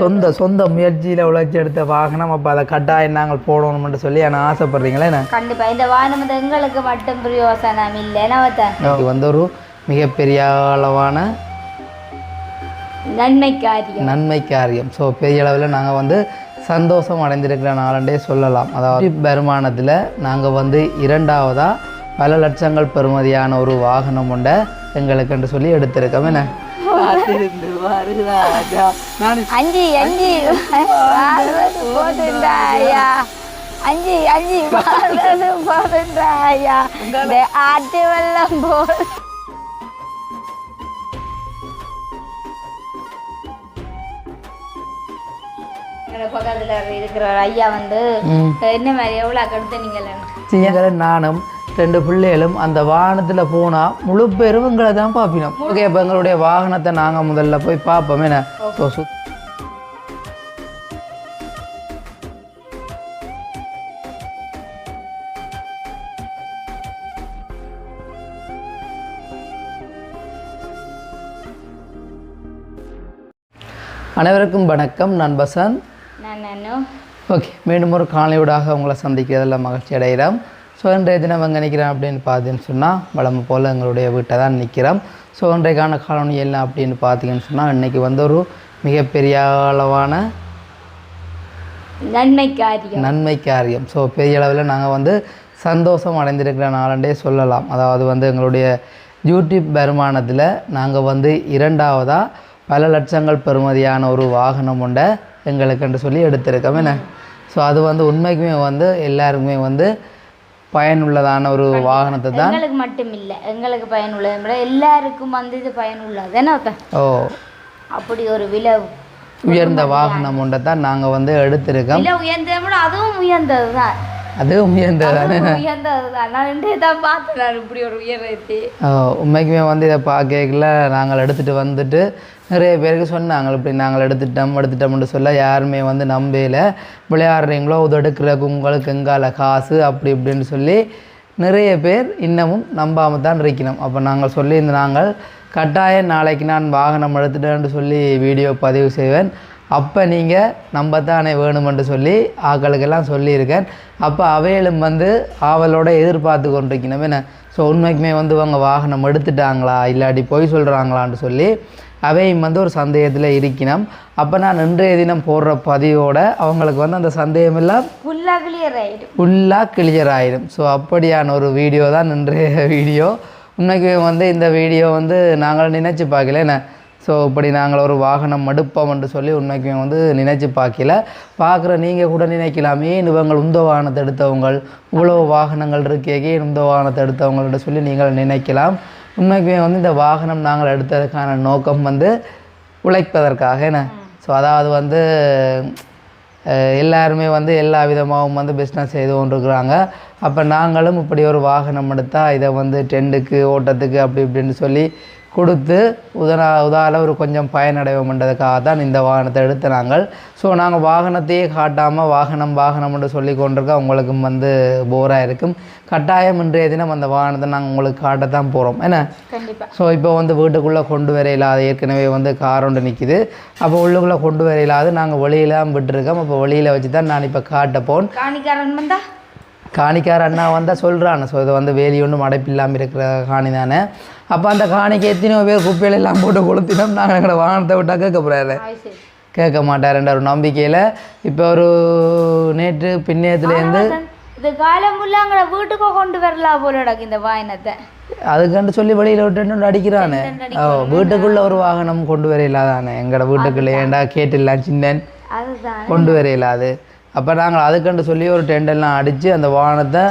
சொந்த சொந்த முயற்சியில் உழைச்சி எடுத்த வாகனம் அப்போ அதை கட்டாயம் நாங்கள் போடணும்னு சொல்லி என்ன ஆசைப்படுறீங்களே என்ன? கண்டிப்பா இந்த வாகனம் வந்து எங்களுக்கு மட்டும் பிரயோசனம் இல்லை இது வந்து ஒரு மிகப்பெரிய அளவான நன்மை காரியம். நன்மை காரியம். ஸோ பெரிய அளவில் நாங்கள் வந்து சந்தோஷம் அடைந்திருக்கிற நாளண்டே சொல்லலாம். அதாவது வருமானத்தில் நாங்கள் வந்து இரண்டாவதாக பல லட்சங்கள் பெறுமதியான ஒரு வாகனம் உண்ட எங்களுக்குன்னு சொல்லி எடுத்திருக்கோம் என்ன? அஞ்சு அஞ்சு. வாழ்வது போதுண்டாயா அஞ்சு அஞ்சு. வாழ்வது போதுண்டாயா இந்த ஆட்டு வெள்ளம் போல். பக்கத்துல இருக்கிற ஐயா வந்து. என்ன மாதிரி எவ்வளவு கடுத்து நீங்கள் சிங்கர நானும் ரெண்டு பிள்ளைகளும் அந்த வாகனத்தில் போனால் முழு பேரும் எங்களை தான் பார்ப்பினோம். ஓகே இப்போ எங்களுடைய வாகனத்தை நாங்கள் முதல்ல போய் பார்ப்போம். என்ன? அனைவருக்கும் வணக்கம். நான் பசந்த் நான் ஓகே மீண்டும் ஒரு காலையோடாக உங்களை சந்திக்கிறதில் மகிழ்ச்சி அடைகிறோம் ஸோ இன்றைய தினம் எங்கே நிற்கிறேன் அப்படின்னு பார்த்தீங்கன்னு சொன்னால் வளமை போல் எங்களுடைய வீட்டை தான் நிற்கிறோம். ஸோ இன்றைக்கான காலனி என்ன அப்படின்னு பார்த்தீங்கன்னு சொன்னால் இன்றைக்கி வந்து ஒரு மிகப்பெரிய அளவான நன்மை காரியம் நன்மை காரியம் ஸோ பெரிய அளவில் நாங்கள் வந்து சந்தோஷம் அடைந்திருக்கிற நாளண்டே சொல்லலாம். அதாவது வந்து எங்களுடைய யூடியூப் வருமானத்தில் நாங்கள் வந்து இரண்டாவதாக பல லட்சங்கள் பெறுமதியான ஒரு வாகனம் உண்ட எங்களுக்குன்னு சொல்லி எடுத்திருக்கோம். என்ன? ஸோ அது வந்து உண்மைக்குமே வந்து எல்லாருக்குமே வந்து பயனுள்ளதான ஒரு வாகனத்தை தான் எங்களுக்கு மட்டும் இல்லை எங்களுக்கு பயனுள்ளது. விட எல்லாருக்கும் வந்து இது பயனுள்ளது. என்ன? ஓ. அப்படி ஒரு விலை உயர்ந்த வாகனம் ஒன்றை தான் நாங்கள் வந்து எடுத்திருக்கோம். விலை உயர்ந்ததை விட அதுவும் உயர்ந்தது தான் அதுவும் உயர்ந்ததானே உயர்ந்தது தான் நான் இன்றைய தான் பார்த்தேன். இப்படி ஒரு ஆஹ் உண்மைக்குமே வந்து இதை பார்க்கல நாங்கள் எடுத்துகிட்டு வந்துட்டு நிறைய பேருக்கு சொன்னாங்க இப்படி நாங்கள் எடுத்துட்டோம் எடுத்துட்டோம்னு சொல்ல யாருமே வந்து நம்பையில் விளையாடுறீங்களோ இது எடுக்கிறக்கு உங்களுக்கு எங்கால காசு அப்படி இப்படின்னு சொல்லி நிறைய பேர் இன்னமும் நம்பாமல் தான் இருக்கணும். அப்போ நாங்கள் சொல்லியிருந்த நாங்கள் கட்டாயம் நாளைக்கு நான் வாகனம் எடுத்துட்டேன்னு சொல்லி வீடியோ பதிவு செய்வேன். அப்போ நீங்கள் நம்ப தானே வேணுமென்று சொல்லி ஆக்களுக்கெல்லாம் சொல்லியிருக்கேன். அப்போ அவைகளும் வந்து ஆவலோட எதிர்பார்த்து கொண்டிருக்கணும். என்ன? ஸோ உண்மைக்குமே வந்து அவங்க வாகனம் எடுத்துட்டாங்களா? இல்லாட்டி பொய் சொல்கிறாங்களான்னு சொல்லி அவையும் வந்து ஒரு சந்தேகத்தில் இருக்கணும். அப்போ நான் இன்றைய தினம் போடுற பதிவோட அவங்களுக்கு வந்து அந்த சந்தேகம் எல்லாம் ஃபுல்லாக கிளியர் ஆயிடும் ஃபுல்லாக கிளியர் ஆயிடும் ஸோ அப்படியான ஒரு வீடியோ தான் இன்றைய வீடியோ. உண்மைக்கு வந்து இந்த வீடியோ வந்து நாங்கள் நினைச்சு பார்க்கல. என்ன? ஸோ இப்படி நாங்கள் ஒரு வாகனம் மடுப்போம் என்று சொல்லி உண்மைக்குமே வந்து நினைச்சு பார்க்கல. பார்க்குற நீங்கள் கூட நினைக்கலாமே. இவங்கள் உந்த வாகனத்தை எடுத்தவங்கள் இவ்வளோ வாகனங்கள் இருக்கேகே ஏன் இந்த வாகனத்தை எடுத்தவங்கள்ட்ட சொல்லி நீங்கள் நினைக்கலாம். உண்மைக்குமே வந்து இந்த வாகனம் நாங்கள் எடுத்ததுக்கான நோக்கம் வந்து உழைப்பதற்காக என்ன? ஸோ அதாவது வந்து எல்லாருமே வந்து எல்லா விதமாகவும் வந்து பிஸ்னஸ் செய்து கொண்டிருக்கிறாங்க. அப்போ நாங்களும் இப்படி ஒரு வாகனம் எடுத்தால் இதை வந்து டெண்டுக்கு ஓட்டத்துக்கு அப்படி இப்படின்னு சொல்லி கொடுத்து உதனா உதால ஒரு கொஞ்சம் பயனடைவோம்ன்றதுக்காக தான் இந்த வாகனத்தை எடுத்து நாங்கள். ஸோ நாங்கள் வாகனத்தையே காட்டாமல் வாகனம் வாகனம்னு சொல்லி கொண்டிருக்க உங்களுக்கும் வந்து போராக இருக்கும். கட்டாயம் இன்றைய தினம் அந்த வாகனத்தை நாங்கள் உங்களுக்கு காட்டத்தான் போகிறோம் என்ன? ஸோ இப்போ வந்து வீட்டுக்குள்ளே கொண்டு வர இல்லாத ஏற்கனவே வந்து கார் ஒன்று நிற்கிது அப்போ உள்ளுக்குள்ளே கொண்டு வர இல்லாத நாங்கள் வெளியிலாம் விட்டுருக்கோம். அப்போ வெளியில் வச்சு தான் நான் இப்போ காட்ட போன் காணிக்காரன் வந்தா? காணிக்கார அண்ணா வந்தால் சொல்கிறான் ஸோ இது வந்து வேலி ஒன்றும் அடைப்பில்லாமல் இருக்கிற காணி தானே. அப்போ அந்த காணிக்கு எத்தனையோ பேர் குப்பையில எல்லாம் போட்டு கொளுத்தினோம். நாங்கள் எங்களோட வாகனத்தை விட்டால் கேட்க போகிறாரு கேட்க மாட்டாருன்ற ஒரு நம்பிக்கையில் இப்போ ஒரு நேற்று பின்னேத்துலேருந்து இது காலம் ஃபுல்லாக எங்களை வீட்டுக்கோ கொண்டு வரலாம் போல இந்த வாயினத்தை அதுக்கண்டு சொல்லி வெளியில் விட்டு அடிக்கிறானே ஓ வீட்டுக்குள்ளே ஒரு வாகனம் கொண்டு வர இல்லாதானே எங்களோட வீட்டுக்குள்ளே ஏண்டா கேட்டிடலாம் சின்னன்? கொண்டு வர இல்லாது அப்போ நாங்கள் அதுக்கண்டு சொல்லி ஒரு டெண்டெல்லாம் அடித்து அந்த வாகனத்தை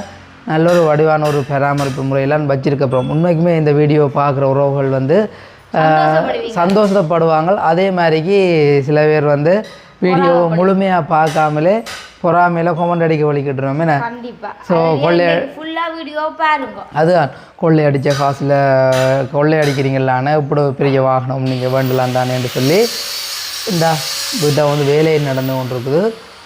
நல்ல ஒரு வடிவான ஒரு பராமரிப்பு முறையெல்லாம் வச்சிருக்க அப்புறம் உண்மைக்குமே இந்த வீடியோ பார்க்குற உறவுகள் வந்து சந்தோஷப்படுவாங்க. அதே மாதிரிக்கு சில பேர் வந்து வீடியோ முழுமையாக பார்க்காமலே பொறாமையில கொமெண்ட் அடிக்க வலிக்கிட்டுருவோம் என்ன? ஸோ கொள்ளை ஃபுல்லா வீடியோ பாருங்க. அதுதான். கொள்ளை அடித்த காசில் கொள்ளை அடிக்கிறீங்களான இப்படி பெரிய வாகனம் நீங்கள் வேண்டலாம் தானேன்னு சொல்லி இந்த வீட்டை வந்து வேலை நடந்து கொண்டிருக்குது.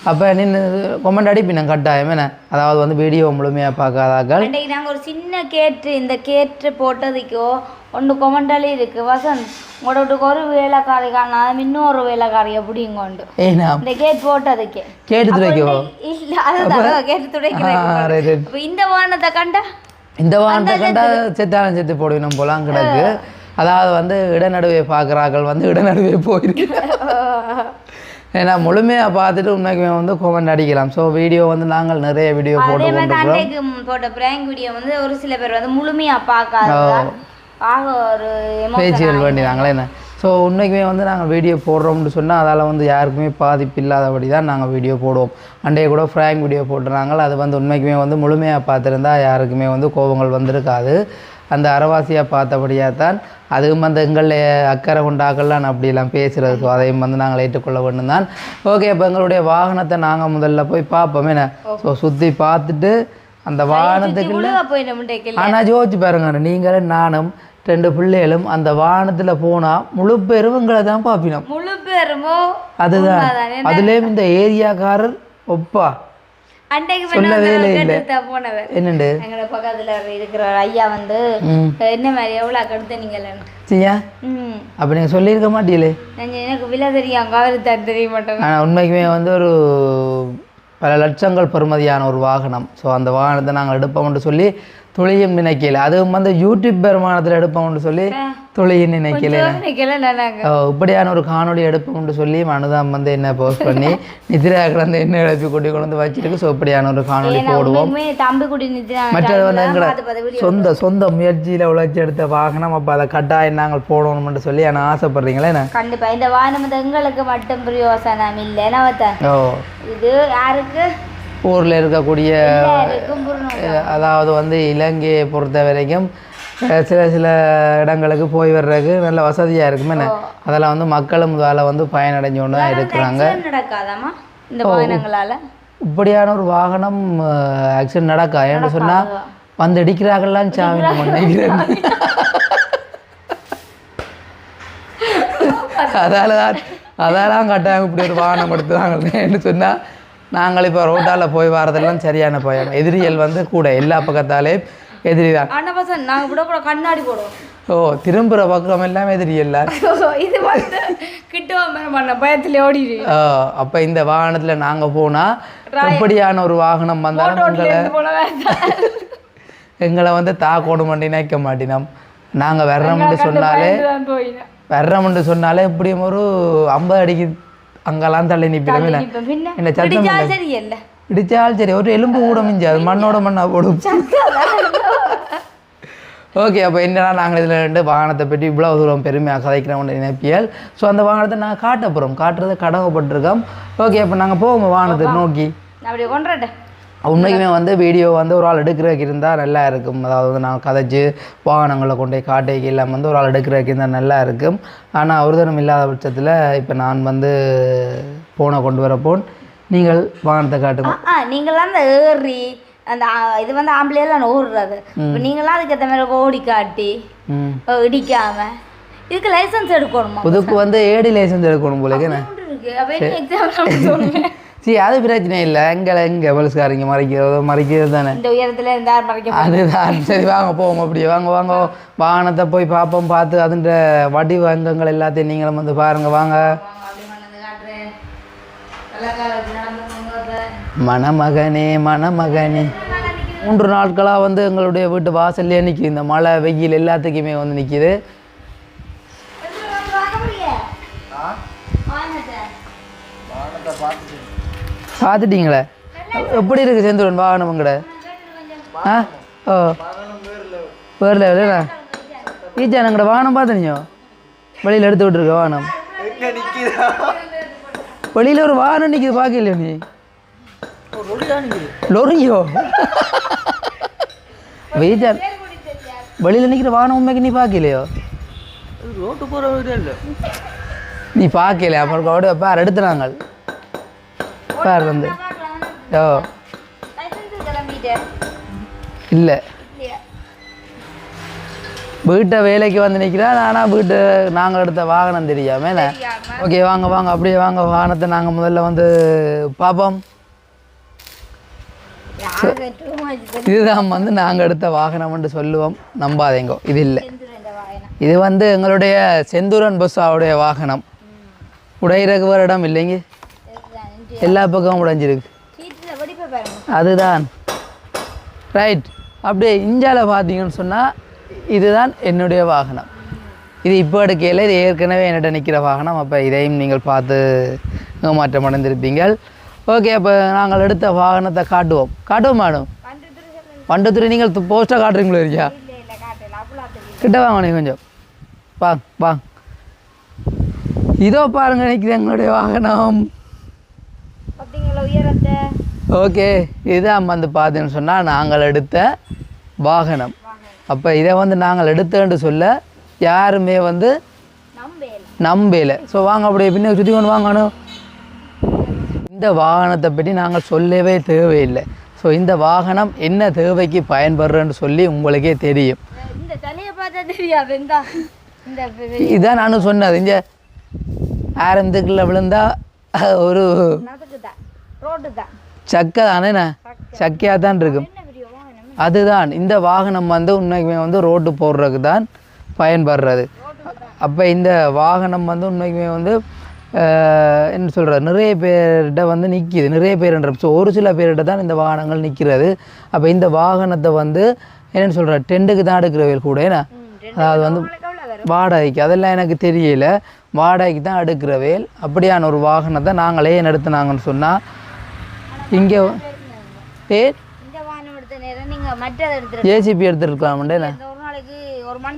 அப்போ நின்று கொமெண்ட் அடிப்பினேன் கட்டாயம். என்ன? அதாவது வந்து வீடியோ முழுமையாக பார்க்காதாக்கள். அன்றைக்கு நாங்கள் ஒரு சின்ன கேட்டு இந்த கேட்டு போட்டதுக்கோ ஒன்று கொமண்டாலே இருக்கு. வசந்த் உங்களோட ஒரு வேலைக்காரி காணாத இன்னொரு வேலைக்காரி எப்படிங்க உண்டு ஏன்னா இந்த கேட் போட்டதுக்கே. கேட்டு துடைக்கவோ? இல்ல அதுதான் கேட்டு துடைக்கிறேன். இந்த வானத்தை கண்டா? இந்த வாரத்தை கண்டா செத்தாலும் செத்து போடுவினோம் போலாம் கிடக்கு. அதாவது வந்து இடநடுவே பார்க்குறாக்கள் வந்து இடநடுவே போயிருக்கு. ஏன்னா முழுமையாக பார்த்துட்டு உண்மைக்குமே வந்து கோமெண்ட் அடிக்கலாம். ஸோ வீடியோ வந்து நாங்கள் நிறைய வீடியோ போட்டு அதே மாதிரி கொண்டிருக்கிறோம். அன்றைக்கு போட்ட பிராங்க் வீடியோ வந்து ஒரு சில பேர் வந்து முழுமையா பார்க்காத பேச்சுகள் வேண்டியதாங்களே என்ன? ஸோ உண்மைக்குமே வந்து நாங்கள் வீடியோ போடுறோம்னு சொன்னால் அதால் வந்து யாருக்குமே பாதிப்பு இல்லாதபடி தான் நாங்கள் வீடியோ போடுவோம். அன்றைய கூட ஃப்ராங்க் வீடியோ போட்டுறாங்க அது வந்து உண்மைக்குமே வந்து முழுமையாக பார்த்துருந்தா யாருக்குமே வந்து கோபங்கள் வந்திருக்காது. அந்த அறவாசியாக பார்த்தபடியாக தான் அதுவும் வந்து எங்களில் அக்கறை கொண்டாக்கள்லாம் அப்படியெல்லாம் பேசுகிறது ஸோ அதையும் வந்து நாங்கள் ஏற்றுக்கொள்ள வேண்டும் தான் ஓகே இப்போ எங்களுடைய வாகனத்தை நாங்கள் முதல்ல போய் பார்ப்போம். என்ன? ஸோ சுற்றி பார்த்துட்டு அந்த வாகனத்துக்கு முழுவா போயிட்ட முட்டைக்கு ஆனால் ஜோதிச்சு பாருங்க நீங்களும் நானும் ரெண்டு பிள்ளைகளும் அந்த வாகனத்தில் போனால் முழு பெருவங்களை தான் பார்ப்பினோம். முழு பேருமோ? அதுதான்? அதுலேயும் இந்த ஏரியாக்காரர் ஒப்பா அன்றைக்கு போனவர் என்னண்டு? எங்களோட பக்கத்துல இருக்கிற ஐயா வந்து என்ன மாதிரி எவ்வளோ கடுத்து நீங்களேன்னு சரியா அப்போ நீங்கள் சொல்லியிருக்க மாட்டீங்களே? எனக்கு விலை தெரியும் கவரு தான் தெரிய மாட்டேங்க ஆனால் உண்மைக்குமே வந்து ஒரு பல லட்சங்கள் பெறுமதியான ஒரு வாகனம். ஸோ அந்த வாகனத்தை நாங்கள் எடுப்போம்னு சொல்லி துளியும் நினைக்கல. அதுவும் வந்து யூடியூப் பெருமானத்தில் எடுப்போம்னு சொல்லி துளியும் நினைக்கல இப்படியான ஒரு காணொளி எடுப்போம்னு சொல்லி மனுதாம் வந்து என்ன போஸ்ட் பண்ணி நிதிரா கிடந்து என்ன எழுப்பி கொண்டு கொண்டு வச்சிருக்கு. ஸோ இப்படியான ஒரு காணொளி போடுவோம். மற்றது வந்து எங்களை சொந்த சொந்த முயற்சியில் உழைச்சி எடுத்த வாகனம் அப்போ அதை கட்டாயம் நாங்கள் போடணும்னு சொல்லி நான் ஆசைப்படுறீங்களே கண்டிப்பா இந்த வந்து எங்களுக்கு மட்டும் பிரயோசனம் இல்லை. ஓ. இது யாருக்கு? ஊரில் இருக்கக்கூடிய அதாவது வந்து இலங்கையை பொறுத்த வரைக்கும் சில சில இடங்களுக்கு போய் வர்றதுக்கு நல்ல வசதியாக இருக்கும். அதெல்லாம் வந்து மக்களும் இதால் வந்து பயனடைஞ்சு கொண்டு தான் இருக்கிறாங்க accident நடக்காதாமா இந்த வாகனங்களால? இப்படியான ஒரு வாகனம் ஆக்சிடென்ட் நடக்கா? ஏன்னு சொன்னால் வந்து இடிக்கிறாங்கலாம் சாமி நினைக்கிறேன் அதால தான் அதெல்லாம் கட்டாயம் இப்படி ஒரு வாகனம் எடுத்துவாங்கன்னு சொன்னால் நாங்கள் இப்போ ரோட்டால் போய் வரதெல்லாம் சரியான பயணம் எதிரிகள் வந்து கூட எல்லா பக்கத்தாலே எதிரி தான் ஆனா பசங்க நாங்க விட கூட கண்ணாடி போடுவோம். ஓ திரும்புகிற பக்கம் எல்லாம் எதிரி இது வந்து பண்ண பயத்துல ஓடிடு. அப்போ இந்த வாகனத்தில் நாங்கள் போனால் எப்படியான ஒரு வாகனம் வந்தாலும் எங்களை வந்து தாக்கோடு மண்டி நினைக்க மாட்டினோம். நாங்கள் வர்றோம்னு சொன்னாலே வர்றோம்னு சொன்னாலே இப்படியும் ஒரு ஐம்பது அடிக்கு அங்கெல்லாம் தள்ளி நிற்பிடமே என்ன? சத்தம் பிடிச்சா இல்லை. சரி ஒரு எலும்பு கூட மிஞ்சாது மண்ணோட மண்ணா போடும் ஓகே அப்போ என்னன்னா நாங்கள் இதில் ரெண்டு வாகனத்தை பற்றி இவ்வளோ தூரம் பெருமையாக கதைக்கிறோம்னு நினைப்பியல். ஸோ அந்த வாகனத்தை நாங்கள் காட்ட போகிறோம் காட்டுறது கடமைப்பட்டிருக்கோம். ஓகே அப்போ நாங்கள் போவோம் வாகனத்தை நோக்கி. உண்மைக்குமே வந்து வீடியோ வந்து ஒரு ஆள் எடுக்கிறதுக்கு இருந்தால் நல்லா இருக்கும். அதாவது வந்து நான் கதைச்சு வாகனங்களை கொண்டு போய் காட்டைக்கு எல்லாம் வந்து ஒரு ஆள் எடுக்கிறதுக்கு இருந்தால் நல்லா இருக்கும். ஆனால் ஒரு தினம் இல்லாத பட்சத்தில் இப்போ நான் வந்து போனை கொண்டு வரப்போன் நீங்கள் வாகனத்தை காட்டுங்க. ஆ நீங்களாம் அந்த ஏறி அந்த இது வந்து ஆம்பளையெல்லாம் ஓடுறது. இப்போ நீங்களாம் அதுக்கு ஏற்ற மாதிரி ஓடி காட்டி இடிக்காம இதுக்கு லைசன்ஸ் எடுக்கணுமா? புதுக்கு வந்து ஏடி லைசன்ஸ் எடுக்கணும் போல சரி. அது பிரச்சனை இல்லை. எங்களை எங்கே போலீஸ்காரங்க மறைக்கிறது மறைக்கிறது தானே. இந்த உயரத்துல இருந்து யார் மறைக்க அதுதான். சரி வாங்க போவோம் அப்படியே வாங்க வாங்க. வாகனத்தை போய் பார்ப்போம் பார்த்து அதுன்ற வடி வங்கங்கள் எல்லாத்தையும் நீங்களும் வந்து பாருங்க வாங்க. மணமகனே மணமகனே. மூன்று நாட்களாக வந்து எங்களுடைய வீட்டு வாசல்லே நிற்கிது இந்த மழை வெயில் எல்லாத்துக்குமே வந்து நிற்கிது பார்த்துட்டீங்களே எப்படி இருக்கு செந்தூரன் வாகனம் உங்கட? ஆ? ஓ. வேறு லெவலுண்ணா ஈச்சா எங்கட வாகனம் பார்த்துனியோ வெளியில் எடுத்து விட்டுருக்க வாகனம். வெளியில் ஒரு வாகனம் நிற்கிது பார்க்கலையோ நீ? லொரியோ வெயிட்டா? வெளியில் நிற்கிற வாகனம் உண்மைக்கு நீ பார்க்கலையோ? ரோட்டு போகிற இல்லை. நீ பார்க்கல அப்புறம் கூட பார் எடுத்து நாங்கள் பார் வந்து. ஓ. இல்லை. வீட்டை வேலைக்கு வந்து நிற்கிறேன் ஆனால் வீட்டு நாங்கள் எடுத்த வாகனம் தெரியாம என்ன? ஓகே வாங்க வாங்க அப்படியே வாங்க வாகனத்தை நாங்கள் முதல்ல வந்து பார்ப்போம். இதுதான் வந்து நாங்கள் எடுத்த வாகனம்னு சொல்லுவோம். நம்பாதேங்கோ இது இல்லை. இது வந்து எங்களுடைய செந்தூரன் பஸ்ஸாவுடைய வாகனம். உடையிறக்கு வர இடம் இல்லைங்க. எல்லா பக்கமும் உடைஞ்சிருக்கு. அதுதான். ரைட் அப்படியே இந்தியாவில் பார்த்தீங்கன்னு சொன்னால் இதுதான் என்னுடைய வாகனம். இது இப்போ எடுக்கையில் இது ஏற்கனவே என்னிட்ட நிற்கிற வாகனம். அப்போ இதையும் நீங்கள் பார்த்து மாற்றம் அடைந்திருப்பீங்கள். ஓகே அப்போ நாங்கள் எடுத்த வாகனத்தை காட்டுவோம். காட்டுவோம் மேடம். பண்டத்துறை நீங்கள் போஸ்ட்டாக காட்டுறீங்களோ இருக்கியா கிட்ட வாங்க நீ கொஞ்சம். வா வா. இதோ பாருங்க நிற்கிது எங்களுடைய வாகனம். ஓகே இதுதான் வந்து பார்த்தீங்கன்னு சொன்னால் நாங்கள் எடுத்த வாகனம். அப்போ இதை வந்து நாங்கள் எடுத்தேன்னு சொல்ல யாருமே வந்து நம்பேல. ஸோ வாங்க அப்படியே பின்ன சுற்றி கொண்டு வாங்கணும் இந்த வாகனத்தை பற்றி நாங்கள் சொல்லவே தேவையில்லை. ஸோ இந்த வாகனம் என்ன தேவைக்கு பயன்படுறேன்னு சொல்லி உங்களுக்கே தெரியும். இதான் நானும் சொன்னது. இங்கே ஆரம்பத்துக்குள்ள விழுந்தா ஒரு சக்கை தானே சக்கையாக தான் இருக்கும். அதுதான். இந்த வாகனம் வந்து உண்மைக்குமே வந்து ரோட்டு போடுறதுக்கு தான் பயன்படுறது. அப்போ இந்த வாகனம் வந்து உண்மைக்குமே வந்து என்ன சொல்கிறது நிறைய பேர்கிட்ட வந்து நிற்கிது நிறைய பேர்ன்ற ஸோ ஒரு சில பேர்கிட்ட தான் இந்த வாகனங்கள் நிற்கிறது அப்போ இந்த வாகனத்தை வந்து என்னென்னு சொல்கிற டெண்டுக்கு தான் எடுக்கிறவர்கள் கூட என்ன அதாவது வந்து வாடகைக்கு. அதெல்லாம் எனக்கு தெரியல. வாடகைக்கு தான் எடுக்கிறவேல் அப்படியான ஒரு வாகனத்தை நாங்களே நடத்துனாங்கன்னு சொன்னால் இங்கே பேர்?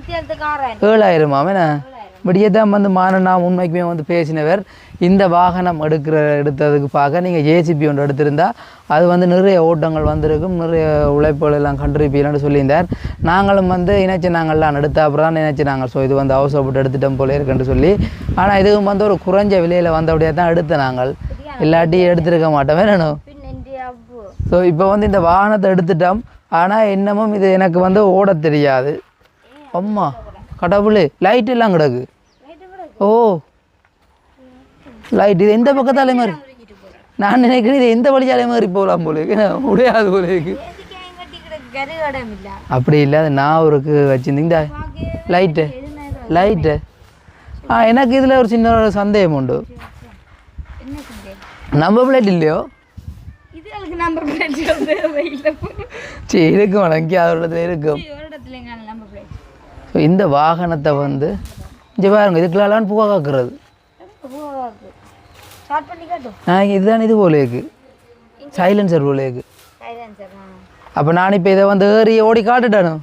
நேரத்துக்கு ஆறாயிரம் ஏழாயிரமா என்ன? இப்படியேதான் வந்து மானனா உண்மைக்குமே வந்து பேசினவர். இந்த வாகனம் எடுக்கிற எடுத்ததுக்கு பார்க்க நீங்கள் ஜேசிபி ஒன்று எடுத்திருந்தா அது வந்து நிறைய ஓட்டங்கள் வந்திருக்கும் நிறைய உழைப்புகள் எல்லாம் கண்டிருப்பீங்கன்னு சொல்லியிருந்தார். நாங்களும் வந்து இணைச்சு நாங்கள்லாம் எடுத்த அப்புறம் தான் நினைச்சு நாங்கள் ஸோ இது வந்து அவசரப்பட்டு எடுத்துட்டோம் போல இருக்குன்னு சொல்லி ஆனால் இதுவும் வந்து ஒரு குறைஞ்ச விலையில் வந்தபடியே தான் எடுத்த நாங்கள். இல்லாட்டி எடுத்திருக்க மாட்டோம். வேணும் ஸோ இப்போ வந்து இந்த வாகனத்தை எடுத்துட்டோம். ஆனால் இன்னமும் இது எனக்கு வந்து ஓட தெரியாது. அம்மா கடவுளே லைட் எல்லாம் கிடக்கு. ஓ லைட் இது எந்த பக்கத்தாலே மாதிரி நான் நினைக்கிறேன் இது எந்த வழியாலே மாதிரி போகலாம் போல முடியாது போல இருக்கு. அப்படி இல்லை அது நான் ஒரு வச்சுருந்தீங்க லைட்டு லைட்டு ஆ எனக்கு இதில் ஒரு சின்ன ஒரு சந்தேகம் உண்டு. நம்ம பிளேட் இல்லையோ? அதுக்கு நம்பர் பிளேட் தேவையில்லை சரி இருக்கும் அதோட இருக்கும். ஒரு இடத்துல எங்க நம்பர் பிளேட் ஸோ இந்த வாகனத்தை வந்து இங்கே பாருங்க இதுக்குலாம் புகை காக்குறது. நான் இதுதான் இது போல இருக்கு. சைலன்சர் போல இருக்கு. அப்போ நான் இப்போ இதை வந்து ஏறி ஓடி காட்டுட்டானு?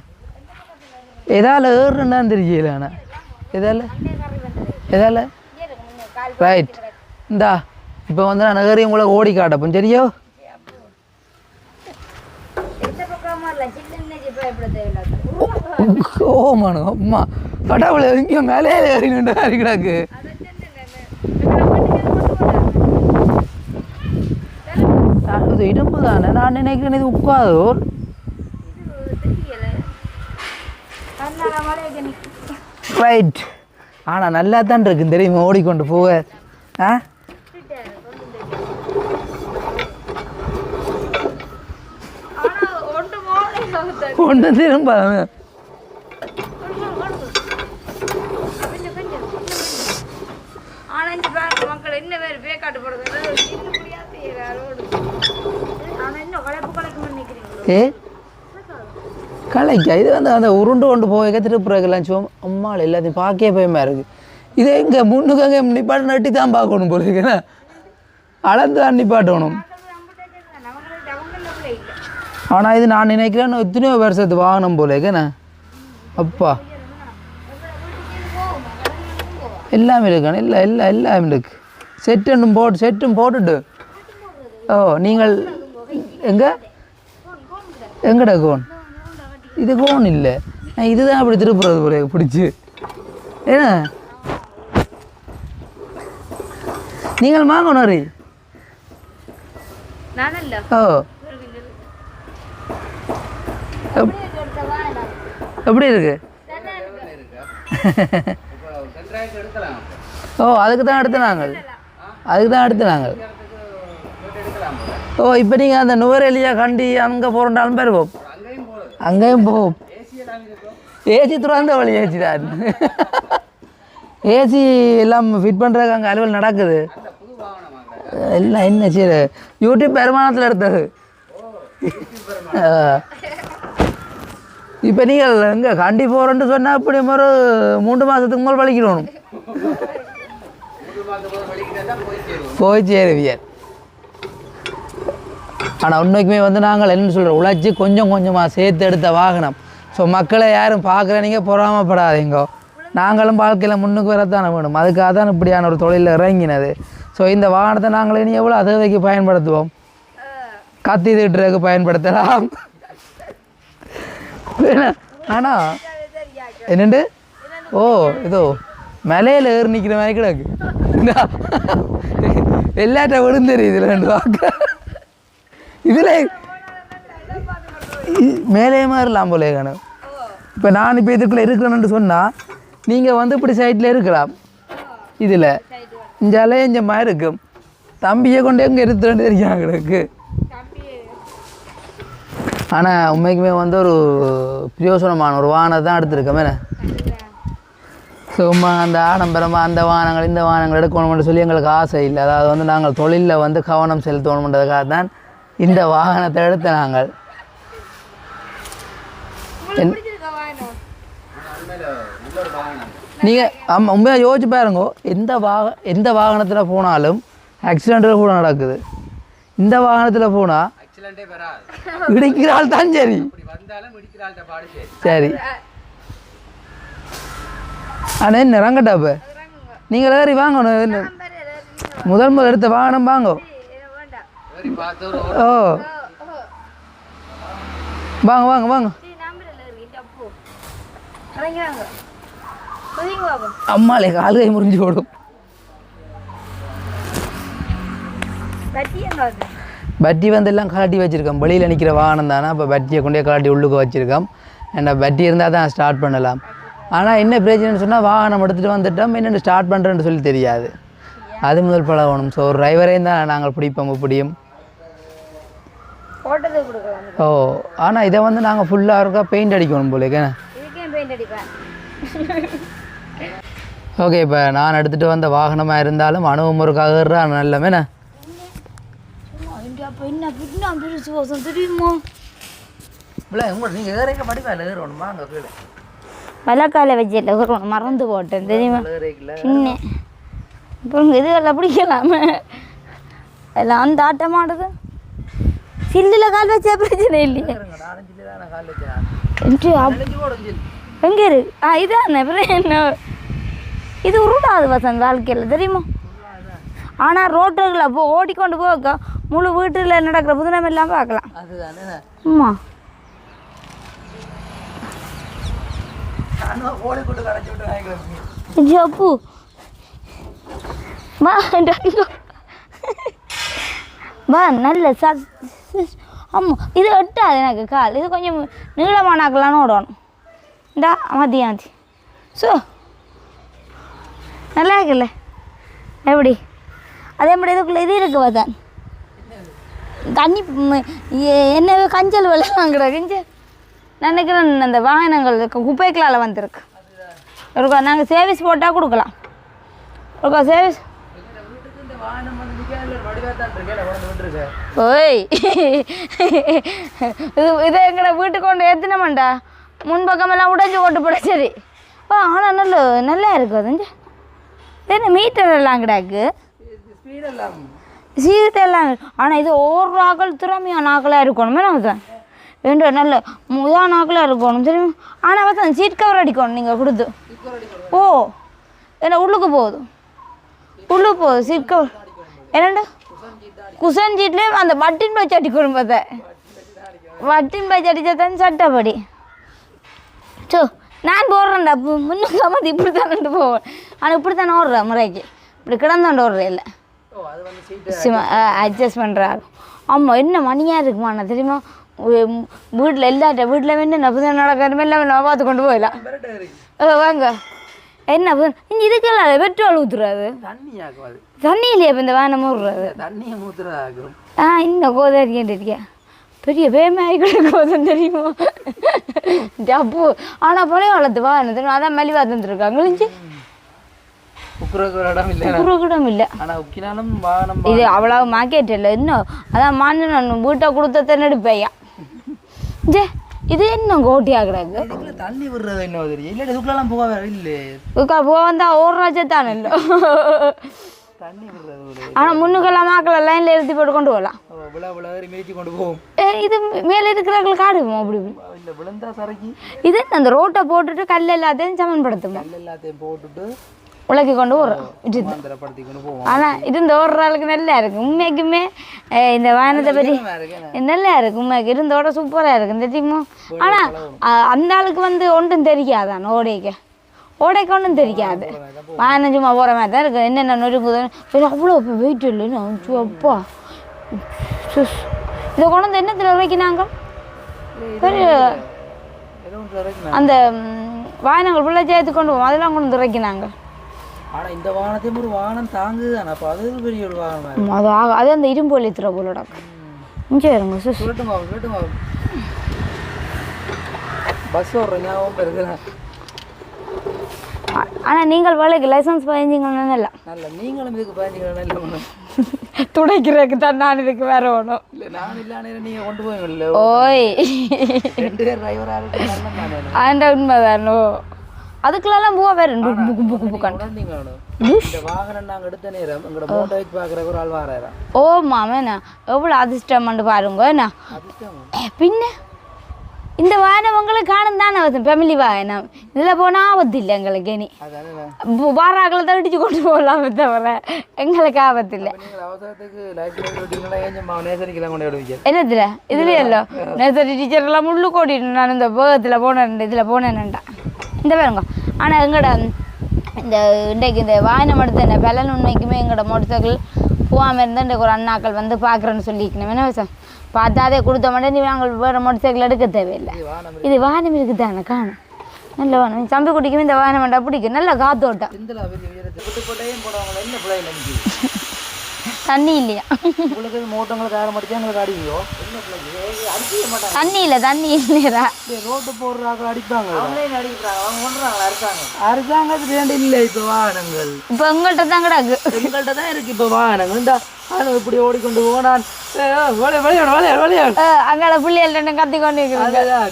எதால் ஏறுன்னு தெரியல ஆனால் எதால்? எதால்? ரைட் இந்தா இப்போ வந்து நான் ஏறி உங்களை ஓடி காட்டப்போம் சரியோ எந்த பக்கமா இல்லை சின்ன பயப்பட தேவையில்லை அம்மா கடவுள் இங்கே மேலே ஏறி நின்று கிடக்கு? நான் இது இரும்பு தானே? நான் நினைக்கிறேன் இது உட்காதோர் ரைட் ஆனால் நல்லா தான் இருக்கு தெரியுமா ஓடிக்கொண்டு போக. ஆ? ஒன்று திரும்ப ஆனா இந்த பேங்க் மக்கள் என்ன பேர் பேக்காட்டு போடுறது சின்ன முடியாது ரோடு ஆனா இன்னும் களைப்பு கலைக்கு நினைக்கிறீங்களோ ஏ கலைக்கா இது வந்து அந்த உருண்டு கொண்டு போய் திருப்புறக்கெல்லாம் சும்மா அம்மாள் எல்லாத்தையும் பார்க்கவே பயமாக இருக்குது இதே எங்கே முன்னுக்கு அங்கே நிப்பாட்டு நட்டி தான் பார்க்கணும் போல இருக்குண்ணா அளந்து தான் நிப்பாட்டணும் ஆனால் இது நான் நினைக்கிறேன் எத்தனையோ வருஷத்து வாகனம் போல இருக்குண்ணா அப்பா. எல்லாமே இருக்கானே இல்லை இல்லை எல்லாமே இருக்கு. செட்டும் போட்டு செட்டும் போட்டுட்டு. ஓ நீங்கள் எங்கே? எங்கடா கோன்? இது கோன் இல்லை. நான் இதுதான் அப்படி திருப்புறது போல பிடிச்சி. ஏன்னா? நீங்கள் வாங்கணும் நானல்ல. ஓ. எப்- எப்படி இருக்கு? ஓ அதுக்கு தான் எடுத்து நாங்கள் அதுக்கு தான் எடுத்து நாங்கள் ஓ இப்போ நீங்கள் அந்த நுவரெலியா கண்டி அங்கே போகிறோண்டாலும் பெறுவோம் அங்கேயும் போவோம் ஏசி துறந்த வழி ஏசி தான். ஏசி எல்லாம் ஃபிட் பண்ணுறதுக்கு அங்கே அலுவல் நடக்குது. எல்லாம் என்ன சரி யூடியூப் வருமானத்தில் எடுத்தது. இப்போ நீங்கள் எங்கே கண்டி போகிறோன்ட்டு சொன்னால் இப்படி ஒரு மூன்று மாதத்துக்கு மேல் வலிக்கணும் போய் சேருவியர். ஆனால் உண்மைக்குமே வந்து நாங்கள் என்ன சொல்கிறோம் உழைச்சி கொஞ்சம் கொஞ்சமாக சேர்த்து எடுத்த வாகனம். ஸோ மக்களை யாரும் பார்க்குறீங்க பொறாமப்படாதீங்க. நாங்களும் வாழ்க்கையில் முன்னுக்கு வரத்தானே வேணும். அதுக்காக தான் இப்படியான ஒரு தொழிலில் இறங்கினது. ஸோ இந்த வாகனத்தை நாங்கள் இனி எவ்வளோ அதவைக்கு பயன்படுத்துவோம்? கத்தி திட்டுறதுக்கு பயன்படுத்தலாம். ஆனால் என்னண்டு? ஓ இதோ மலையில் ஏறி நிற்கிற மாதிரி கிடக்கு. எல்லாட்ட விடும் தெரியுது ரெண்டு வாக்கு. இதில் மேலே மாறலாம் போலே கணு இப்போ நான் இப்போ இதுக்குள்ளே இருக்கிறேன்னு சொன்னால் நீங்கள் வந்து இப்படி சைட்டில் இருக்கலாம். இதில் இந்த அலையஞ்சமாக இருக்கும் தம்பியை கொண்டு எங்கே எடுத்துட்டு இருக்காங்க கிடக்கு? ஆனால் உண்மைக்குமே வந்து ஒரு பிரயோசனமான ஒரு வாகனத்தை தான் எடுத்துருக்கோமே. சும்மா அந்த ஆடம்பரமாக அந்த வாகனங்கள் இந்த வாகனங்கள் எடுக்கணும்னு சொல்லி எங்களுக்கு ஆசை இல்லை. அதாவது வந்து நாங்கள் தொழிலில் வந்து கவனம் செலுத்தணுன்றதுக்காக தான் இந்த வாகனத்தை எடுத்த நாங்கள் நீங்கள் ஆமாம் உண்மையாக யோசிச்சு பாருங்க. எந்த வாக எந்த வாகனத்தில் போனாலும் ஆக்சிடென்ட்டில் கூட நடக்குது. இந்த வாகனத்தில் போனால் இடிக்கிறாள் தான் சரி. சரி. ஆனால் இப்போ நீங்கள் ஏறி வாங்கணும். என்ன முதல் முதல் எடுத்த வாகனம் வாங்க. ஓ வாங்க வாங்க வாங்க அம்மாலே கால் கை முறிஞ்சு ஓடும் பட்டி வந்து எல்லாம் கலாட்டி வச்சுருக்கோம் வெளியில் நிற்கிற வாகனம் தானே அப்போ பட்டியை கொண்டே கலாட்டி உள்ளுக்கு வச்சுருக்கோம் ஏன்னா பட்டி இருந்தால் தான் ஸ்டார்ட் பண்ணலாம் ஆனால் என்ன பிரச்சனைன்னு சொன்னால் வாகனம் எடுத்துகிட்டு வந்துட்டோம் என்னென்னு ஸ்டார்ட் பண்ணுறேன்னு சொல்லி தெரியாது அது முதல் பழகணும் ஸோ ஒரு டிரைவரையும் தான் நாங்கள் பிடிப்போம் இப்படியும் போட்டது கொடுக்கலாம். ஓ ஆனால் இதை வந்து நாங்கள் ஃபுல்லாக இருக்கா பெயிண்ட் அடிக்கணும் போல பெயிண்ட் அடிப்பேன். ஓகே இப்போ நான் எடுத்துகிட்டு வந்த வாகனமாக இருந்தாலும் அனுபவமுறைக்காக நல்லமேண்ணே ஏறிக்க படிப்பா ஏறணும்? மறந்து போட்டேன் தெரியுமா? சின்ன. அப்புறம் பிடிக்கலாம? எல்லாம் அந்த ஆட்டமாடுது. சில்லில் கால் வச்சா பிரச்சனை இல்லையே. எங்கே இருக்கு ஆ இதான் என்ன? இது உருளாது வசந்த் வாழ்க்கையில் தெரியுமா? ஆனால் ரோட்டுகளில் அப்போ ஓடிக்கொண்டு போக முழு வீட்டில் நடக்கிற புதுனம் எல்லாம் பார்க்கலாம். அதுதானே. ஆமா நானும் கோழி கூட்டு கடைச்சி விட்டு வாங்கிக்கிறேன் ஐயோ, அப்பு. வா. வா நல்ல சத் ஆமாம் இது எட்டாது எனக்கு கால். இது கொஞ்சம் நீளமானாக்கலான்னு ஓடணும். இந்தா மதியாந்தி ஸோ நல்லா இருக்குல்ல? எப்படி? அதே மாதிரி இதுக்குள்ளே இது இருக்கு பார்த்தேன் தண்ணி என்ன கஞ்சல் விலை வாங்குற கஞ்சல். நினைக்கிறேன் அந்த வாகனங்கள் குப்பைக்களால் வந்திருக்கு. ஒருக்கா நாங்கள் சர்வீஸ் போட்டால் கொடுக்கலாம். ஒருக்கா சர்வீஸ் ஓய். இது இதை எங்கட வீட்டுக்கு கொண்டு ஏற்றினமாண்டா முன்பக்கமெல்லாம் உடைஞ்சு ஓட்டு போட சரி. ஓ ஆனால் நல்ல நல்லா இருக்கு அது என்ன மீட்டர் எல்லாம் கிடாக்கு? சீட்டெல்லாம் ஆனால் இது ஒவ்வொரு நாக்கள் திறமையான நாக்களாக இருக்கணுமே நான் தான் நல்ல முதான நாக்களாக இருக்கணும் சரி ஆனால் பார்த்தா சீட் கவர் அடிக்கணும் நீங்கள் கொடுத்து. ஓ என்ன உள்ளுக்கு போகுது? உள்ளுக்கு போகுது சீட் கவர் என்னண்டா? குசன் சீட்லேயே அந்த பட்டின் பைச்சு அடிக்கணும் பார்த்தேன் வட்டின் பைச்சு அடித்தா தான் சட்டப்படி. சோ நான் போடுறேன்டா. முன்னுக்கு அமர்ந்து இப்படி தானே போவேன். ஆனால் இப்படி தானே ஓடுறேன் முறைக்கு. இப்படி கிடந்தாண்டு ஓடுறேன் இல்லை. அட்ஜஸ்ட் பண்ணுறாங்க ஆமாம் என்ன மணியாக இருக்குமாண்ணா தெரியுமா? வீட்டில் எல்லாட்ட வீட்டில் வேணும் நபுதான் நடக்கிற எல்லாம் நான் பார்த்து கொண்டு போயிடலாம். ஓ வாங்க. என்ன இதுக்கெல்லாம் பெட்ரோல் ஊத்துறாது? தண்ணி இல்லையா இப்போ இந்த வானம் ஊடுறது தண்ணியை ஊத்துறதாகும். ஆ இந்த கோதாரி கேட்டுருக்கேன் பெரிய பேமாயி கூட கோதம் தெரியுமோ? டப்பு ஆனால் பழைய வாகனம் தெரியும்? அதான் மெலிவா தந்துருக்காங்க இல்லை. இது அவ்வளவு மார்க்கெட் இல்லை இன்னும். அதான் மாஞ்சு நான் வீட்டை கொடுத்த நெடுப்பையா? ஜே இது என்ன கோட்டியா கிடக்கு தண்ணி விடுறது என்ன தெரியும்? இல்லை இதுக்குள்ளலாம் போக வேற இல்லை உக்கா போ வந்தா ஒரு இல்லை தண்ணி விடுறது ஒரு ஆனால் முன்னுக்கெல்லாம் மாக்கள் லைனில் எழுதி போட்டு கொண்டு போகலாம். இது மேலே இருக்கிறவங்களுக்கு காடுவோம் அப்படி. இல்லை இது அந்த ரோட்டை போட்டுட்டு கல் எல்லாத்தையும் சமன்படுத்துமா? கல் எல்லாத்தையும் போட்டுட்டு உலக்கி கொண்டு போவோம். ஆனால் இது இந்த ஒரு ஆளுக்கு நல்லா இருக்கு. உண்மைக்குமே இந்த வாகனத்தை பற்றி நல்லா இருக்கு உண்மைக்கு இருந்தோட சூப்பராக இருக்கு. இந்த தெரியுமோ ஆனால் அந்த ஆளுக்கு வந்து ஒன்றும் தெரியாதான் ஓடைக்கு? ஓடைக்கு ஒன்றும் தெரியாது. வாகனம் சும்மா போகிற மாதிரி தான் இருக்கு. என்னென்ன நொறுக்குது அவ்வளோ இப்போ வெயிட் இல்லைன்னு அப்பா. இதை கொண்டு வந்து என்னத்தில் ஒன்று இறக்குனா அந்த வாகனங்கள் ஃபுல்லாக சேர்த்து கொண்டு போவோம். அதெல்லாம் கொண்டு வந்து வைக்கினாங்க ஆனா இந்த வாகனத்தையும் ஒரு வாகனம் தாங்குதானே அப்போ அது பெரிய ஒரு வாகனம் அது ஆக- அது அந்த இரும்பு வலித்துற போலடா இங்கே இருங்க சுஸ். சொல்லட்டுமா சொல்லட்டுமா பஸ் ஓடுற ஞாபகம் இருக்குண்ணா ஆனால் நீங்கள் வேலைக்கு லைசன்ஸ் பதிஞ்சிங்கன்னா நல்லா நல்ல நீங்களும் இதுக்கு ஒன்றும் துடைக்கிறதுக்கு தான் நான் இதுக்கு வேற ஒன்றும் இல்லை நான் இல்லானே நீங்கள் கொண்டு போவீங்கல்ல ஓய். ரெண்டு பேர் டிரைவராக இருக்கு அந்த உண்மைதானோ அதுக்குள்ளெல்லாம் பூவா வேற புக்கு புக்கு புக்கு இந்த வாகனம் நாங்கள் எடுத்த நேரம் எங்களோட மோட்டோ வச்சு பார்க்குற ஒரு ஆள் வாராயிரம் ஓ மாமண்ணா எவ்வளோ அதிர்ஷ்டம்னு பாருங்க என்ன? அதிர்ஷ்டம்? பின்ன? இந்த வாகனம் உங்களுக்கு காணும் தானே வருது ஃபேமிலி வாகனம் இதில் போனால் ஆபத்து இல்லை எங்களுக்கு இனி. வாராக்களை தான் கொண்டு போகலாமே தவிர எங்களுக்கு ஆபத்து இல்லை. என்னத்துல இதுலயே இல்லை நேசரி டீச்சர் எல்லாம் முள்ளு கோடிட்டு நான் இந்த வேகத்தில் போனேன் இதில் போனேன்டா. இந்த பாருங்க. ஆனால் எங்கட இந்த இன்றைக்கு இந்த வாகனம் எடுத்த இந்த பலன் உண்மைக்குமே எங்களோட மோட்டர் சைக்கிள் போகாமல் இருந்தால் இன்றைக்கு ஒரு அண்ணாக்கள் வந்து பார்க்குறேன்னு சொல்லிக்கணும் என்ன விஷயம் பார்த்தா அதே கொடுத்த மாட்டேன் நீ நாங்கள் வேறு மோட்டர் சைக்கிள் எடுக்க தேவையில்லை. இது வாகனம் இருக்குது தானே காணும். நல்ல வாகனம் தம்பி குட்டிக்குமே இந்த வாகனம் வேண்டாம் பிடிக்கும். நல்ல காத்தோட்டம் சிந்தலா பெரிய உயரத்தை விட்டு போட்டையும் போடுவாங்க என்ன பிள்ளை நினைக்குது தண்ணி இல்லையா உங்களுக்கு மோட்டங்களுக்கு ஆரம் அடிச்சா எங்களுக்கு மாட்டாங்க. தண்ணி இல்லை தண்ணி இல்லையா ரோட்டு போடுறாங்க அடிப்பாங்க அவங்களே அடிக்கிறாங்க. அவங்க பண்ணுறாங்க அரசாங்கம் அரசாங்கத்துக்கு வேண்டி இல்லை இப்போ வாகனங்கள். இப்போ உங்கள்கிட்ட தான் கிடக்கு. எங்கள்கிட்ட தான் இருக்கு இப்போ வாகனங்கள். இந்த ஆளுங்க இப்படி ஓடிக்கொண்டு போனான். விளையாடு விளையாடு விளையாடு அங்கே பிள்ளைகள்ட்ட கத்தி கொண்டு இருக்கிறது அதுதான்.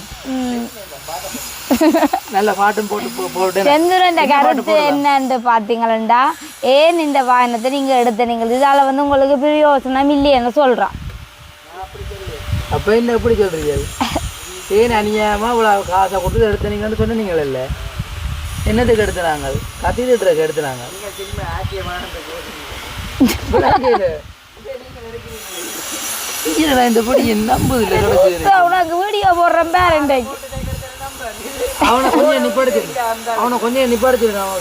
நல்ல பாட்டும் போட்டு போட்டு செந்துரன் கருத்து என்னன்னு பார்த்தீங்களா ஏன் இந்த வாகனத்தை நீங்கள் எடுத்த நீங்கள் இதால் வந்து உங்களுக்கு பிரயோசனம் இல்லைன்னு சொல்கிறான் அப்ப என்ன எப்படி சொல்றீங்க? அது? ஏன் அநியாயமா இவ்வளவு காசை கொடுத்து எடுத்தனீங்கன்னு சொன்னீங்களே இல்ல? என்னத்துக்கு எடுத்துனாங்க? கத்திட்டு எடுத்துனாங்க? இந்த படி நம்புது இல்லை கிடைச்சது உனக்கு வீடியோ போடுறேன் பேரண்டைக்கு அவனை கொஞ்சம் நிப்பாடுச்சு அவனை கொஞ்சம் நிப்பாடுச்சு நான்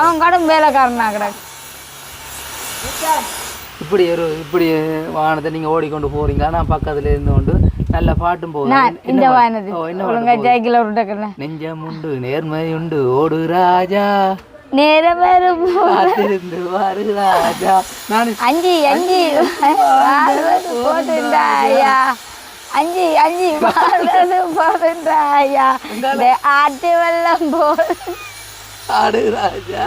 அவன் கடும் வேலைக்காரனா கிடக்கு இப்படி ஒரு இப்படி வாகனத்தை நீங்க ஓடிக்கொண்டு போறீங்க. நான் பக்கத்துல இருந்து கொண்டு நல்ல பாட்டும் என்ன இந்த ஒழுங்கா ஜெயிக்கல விட்டுக்கிறேன் நெஞ்சம் உண்டு நேர்மை உண்டு ஓடு ராஜா. நேரம் வரும் காத்திருந்து வாரு ராஜா. நான் அஞ்சு அஞ்சு. போதுண்டாயா அஞ்சு அஞ்சு வாழ்வது போதுண்டாயா இந்த ஆட்டு வெள்ளம் போல் ஆடு ராஜா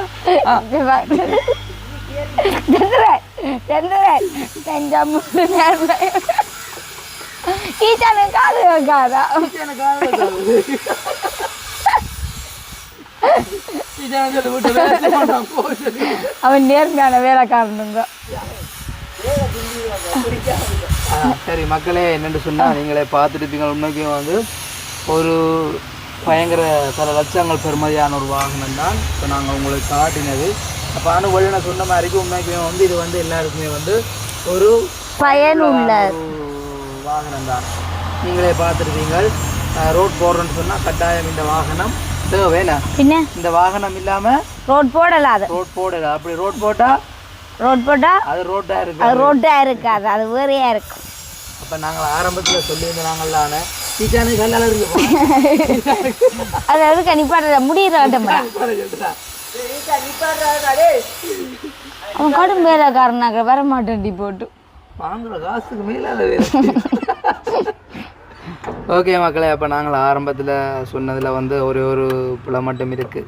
சந்திரன் சந்திரன் நேர்மை ஈச்சானு காது வைக்காதா. அவன் நேர்மையான வேலைக்காரனுங்க சரி மக்களே என்னென்னு சொன்னால் நீங்களே பார்த்துருப்பீங்க உண்மைக்கும் வந்து ஒரு பயங்கர பல லட்சங்கள் பெருமதியான ஒரு வாகனம் தான். இப்போ நாங்கள் உங்களுக்கு காட்டினது. அப்போ ஆனால் நான் சொன்ன மாதிரிக்கு உண்மைக்குமே வந்து இது வந்து எல்லாருக்குமே வந்து ஒரு பயனுள்ள வாகனம் தான். நீங்களே பார்த்துருப்பீங்க. ரோட் போடுறோன்னு சொன்னால் கட்டாயம் இந்த வாகனம் தேவைண்ணா இந்த வாகனம் இல்லாமல் ரோட் போடலாது ரோட் போடல. அப்படி ரோட் போட்டால் ரோட் போட்டா அது ரோட்டாக இருக்கு அது ரோட்டா இருக்காது. அது வேறையா இருக்கும். அப்போ நாங்கள் ஆரம்பத்தில் சொல்லியிருந்தாங்களான டீச்சானு கல்லால் இருக்கு அது எதுக்கு நிப்பாட்ட முடியிற ஆட்டமா அவன் கடும் வேலைக்காரனாக்க வர மாட்டேன் டி போட்டு. வாங்குற காசுக்கு மேலே ஓகே மக்களே அப்போ நாங்கள் ஆரம்பத்தில் சொன்னதில் வந்து ஒரே ஒரு பிள்ளை மட்டும் இருக்குது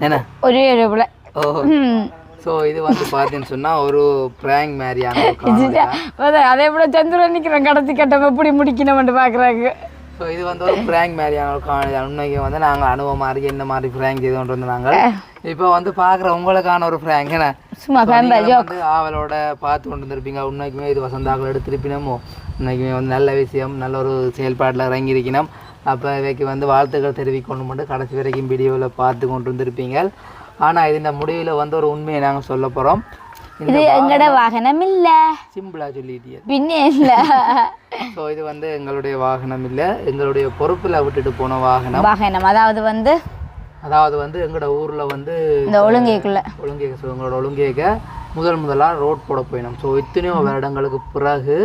என்ன? ஒரே ஒரு பிள்ளை ஓ. ஸோ இது வந்து பார்த்தீங்கன்னு சொன்னால் ஒரு ப்ராங்க் மாதிரியான அதே போல சந்திரன் நிற்கிறேன் கடைசி கட்டம் எப்படி முடிக்கணும்னு பார்க்குறாங்க ஸோ இது வந்து ஒரு ப்ராங்க் மாதிரியான ஒரு தான். உண்மைக்கு வந்து நாங்கள் அனுபவம் மாதிரி என்ன மாதிரி ப்ராங்க் செய்து கொண்டு வந்து நாங்கள் இப்போ வந்து பார்க்குற உங்களுக்கான ஒரு ப்ராங்க் என்ன? சும்மா வந்து ஆவலோட பார்த்து கொண்டு வந்திருப்பீங்க உண்மைக்குமே இது வசந்தாக்கள் எடுத்திருப்பினமோ? உண்மைக்குமே வந்து நல்ல விஷயம் நல்ல ஒரு செயல்பாட்டில் இறங்கியிருக்கணும். அப்போ இவைக்கு வந்து வாழ்த்துக்கள் தெரிவிக்கணும் மட்டும் கடைசி வரைக்கும் வீடியோவில் பார்த்து கொண்டு வந்திருப்பீங்க ஆனால் இது இந்த முடிவில் வந்து ஒரு உண்மையை நாங்கள் சொல்ல போகிறோம் இது எங்கட வாகனம் இல்ல. சிம்பிளாக சொல்லிட்டீங்க பின்னே இல்ல. ஸோ இது வந்து எங்களுடைய வாகனம் இல்லை. எங்களுடைய பொறுப்பில் விட்டுட்டு போன வாகனம். வாகனம். அதாவது வந்து அதாவது வந்து எங்களோட ஊரில் வந்து இந்த ஒழுங்கைக்குள்ள. ஒழுங்கேக்க எங்களோட ஒழுங்கேக்க முதல் முதலாக ரோட் போட போயினோம். ஸோ இத்தனையோ வருடங்களுக்கு பிறகு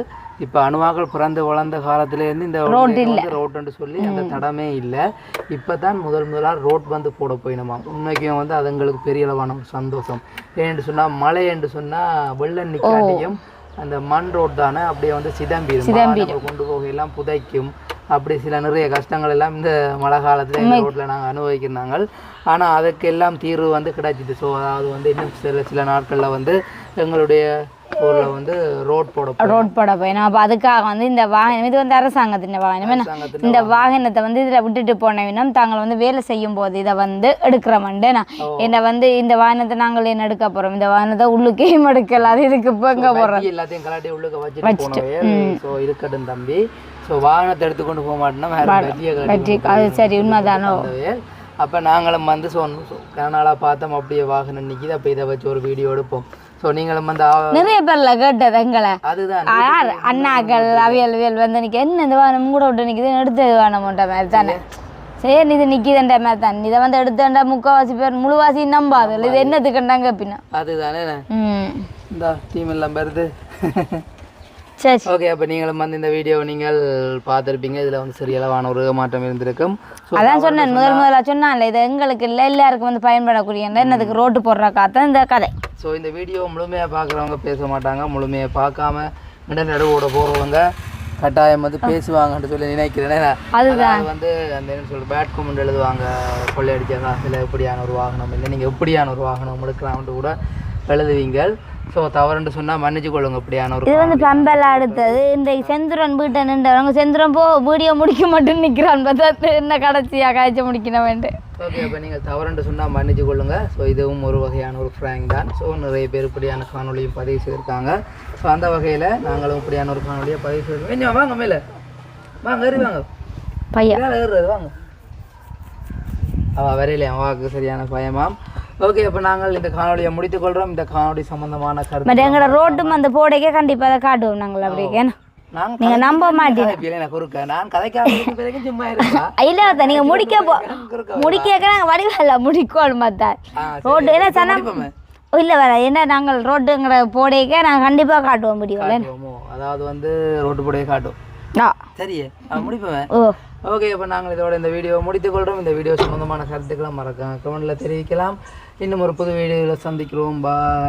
இப்போ அணுவாக்கள் பிறந்து வளர்ந்த காலத்துலேருந்து இந்த வந்து ரோட்டுன்னு சொல்லி அந்த தடமே இல்லை. இப்போ தான் முதல் முதலாக ரோட் வந்து போட போயினோமா? உண்மைக்கும் வந்து அது எங்களுக்கு பெரிய அளவான ஒரு சந்தோஷம். ஏன்னு சொன்னால் மழை என்று சொன்னால் வெள்ளம் நிற்காட்டியும் அந்த மண் ரோட் தானே அப்படியே வந்து சிதம்பிடும். கொண்டு போகையெல்லாம் புதைக்கும். அப்படி சில நிறைய கஷ்டங்கள் எல்லாம் இந்த மழை காலத்தில் இந்த ரோட்டில் நாங்கள் அனுபவிக்கிறாங்க ஆனால் அதுக்கு எல்லாம் தீர்வு வந்து கிடைச்சிது. ஸோ அதாவது வந்து இன்னும் சில சில நாட்களில் வந்து எங்களுடைய ஊரில் வந்து ரோட் போட போறோம். ரோட் போட போயிடும் அப்போ அதுக்காக வந்து இந்த வாகனம் இது வந்து அரசாங்கத்தின் வாகனம். என்ன? இந்த வாகனத்தை வந்து இதில் விட்டுட்டு போனவினம் தாங்கள் வந்து வேலை செய்யும் போது இதை வந்து எடுக்கிறோம்ண்டு நான் என்னை வந்து இந்த வாகனத்தை நாங்கள் என்ன எடுக்க போகிறோம் இந்த வாகனத்தை உள்ளுக்கேயும் எடுக்கல? அது இதுக்கு இப்போ எங்கே போகிறோம் எல்லாத்தையும் கலாட்டி உள்ளுக்க வச்சுட்டு இருக்கட்டும் தம்பி. ஸோ வாகனத்தை எடுத்துக்கொண்டு போக வெற்றி அது சரி உண்மைதானோ? அப்போ நாங்களும் வந்து ஸோ கனநாளாக பார்த்தோம். அப்படியே வாகனம் நிற்கிது அப்போ இதை வச்சு ஒரு வீடியோ எடுப்போம். ஸோ நீங்களும் வந்து நிறைய பேர்ல கேட்டது எங்களை. அதுதான். யார்? அண்ணாக்கள் அவியல் வியல் வந்து நிற்க என்ன இந்த வாகனம் கூட விட்டு நிற்கிது எடுத்தது வேணும்ன்ற மாதிரி தானே? சரி இது நிற்கிதுன்ற மாதிரி தான்? இதை வந்து எடுத்தேன்டா முக்கால்வாசி பேர் முழுவாசி நம்பாது. இது என்னத்துக்குண்டாங்க பின்ன? அதுதானே. இந்த டீம் எல்லாம் வருது. சரி. ஓகே அப்போ நீங்களும் வந்து இந்த வீடியோவை நீங்கள் பார்த்துருப்பீங்க. இதில் வந்து சரியளவான ஒரு ஏமாற்றம் இருந்திருக்கும். அதான் சொன்னேன் முதல் முதல்ல சொன்னான்ல இது எங்களுக்கு இல்லை எல்லாருக்கும் வந்து பயன்படக்கூடிய என்னதுக்கு ரோட்டு போடுற காத்தான் இந்த கதை. ஸோ இந்த வீடியோ முழுமையாக பார்க்குறவங்க பேச மாட்டாங்க. முழுமையாக பார்க்காம இட நடுவோட போகிறவங்க கட்டாயம் வந்து பேசுவாங்கன்னு சொல்லி நினைக்கிறேன். அதுதான். வந்து அந்த என்ன சொல்ற பேட் கமெண்ட் எழுதுவாங்க. கொள்ளையடிச்ச காசில் எப்படியான ஒரு வாகனம் இல்லை நீங்கள் எப்படியான ஒரு வாகனம் எடுக்கலாம்னு கூட எழுதுவீங்க ஸோ தவறுன்னு சொன்னால் மன்னிச்சு கொள்ளுங்க இப்படியான ஒரு இது வந்து பம்பல் அடுத்தது. இந்த செந்துரன் வீட்டை நின்றவங்க செந்துரன் போ வீடியோ முடிக்க மட்டும் நிற்கிறான் பார்த்தா என்ன கடைசியாக காய்ச்ச முடிக்கணும் வேண்டு ஓகே அப்போ நீங்கள் தவறுன்னு சொன்னால் மன்னிச்சு கொள்ளுங்க. ஸோ இதுவும் ஒரு வகையான ஒரு ஃப்ராங்க் தான். ஸோ நிறைய பேர் இப்படியான காணொலியும் பதிவு செய்திருக்காங்க. ஸோ அந்த வகையில் நாங்களும் இப்படியான ஒரு காணொலியை பதிவு செய்திருக்கோம். வாங்க மேலே. வாங்க ஏறி வாங்க. பையன். ஏறுறது வாங்க. அவள் வரையில அவாவுக்கு சரியான பயமாம். ஓகே அப்போ நாங்கள் இந்த காணொலியை முடித்துக் கொள்கிறோம் இந்த காணொலி சம்பந்தமான கருத்து எங்களோட ரோட்டும் அந்த போடைக்கே கண்டிப்பாக அதை காட்டுவோம் நாங்கள் அப்படியே நீங்க நம்ப மாட்டீங்க. எனக்கு குறுக்க? நான் கதைக்காம இருக்கும் பிறகு சும்மா இருக்கா இல்ல நீங்க முடிக்க போ முடிக்க நாங்க வடிவல்ல முடிக்கணும் பார்த்தா ரோடு ஏன்னா சனம். இல்ல வர என்ன நாங்கள் ரோட்டுங்கிற போடைக்கே நாங்கள் கண்டிப்பா காட்டுவோம் முடியும் காட்டுவோமோ? அதாவது வந்து ரோட்டு போடையே காட்டும். ஆ. சரியே முடிப்பேன் ஓகே இப்போ நாங்கள் இதோட இந்த வீடியோவை முடித்துக் கொள்கிறோம் இந்த வீடியோ சம்பந்தமான கருத்துக்களை மறக்காம கமெண்ட்ல தெரிவிக்கலாம். இன்னும் ஒரு புது வீடியோவில் சந்திக்கிறோம். பாய்